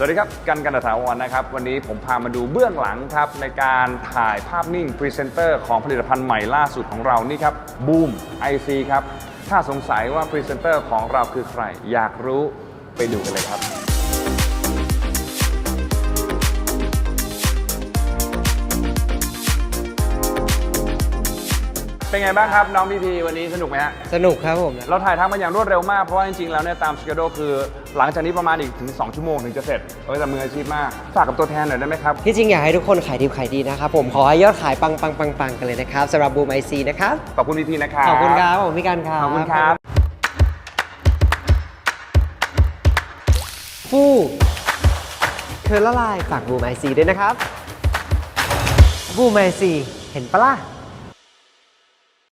สวัสดีครับ กันกันตถาวรนะครับ วันนี้ผมพามาดูเบื้องหลังครับ ในการถ่ายภาพนิ่งพรีเซนเตอร์ของผลิตภัณฑ์ใหม่ล่าสุดของเรานี่ครับบูม IC ครับ ถ้าสงสัยว่าพรีเซนเตอร์ของเราคือใคร อยากรู้ไปดูกันเลยครับ เป็นไงบ้างครับน้องพีพีวันนี้สนุกไหมฮะ สนุกครับผม เราถ่ายทำมาอย่างรวดเร็วมากเพราะว่าจริงๆ แล้วเนี่ยตามสเกจคือ หลังจากนี้ประมาณอีกถึง 2 ชั่วโมงถึงจะเสร็จเออแต่มืออาชีพมาก ฝากกับตัวแทนหน่อยได้ไหมครับ ที่จริงอยากให้ทุกคนขายดีขายดีนะครับผมขอให้ยอดขายปังปังปังปังกันเลยนะครับสำหรับบูมไอซีนะครับ ขอบคุณพีพีนะครับ ขอบคุณครับผมพี่กันครับขอบคุณครับฟู่เธอละลายฝากบูมไอซีด้วยนะครับบูมไอซีเห็นปะล่ะ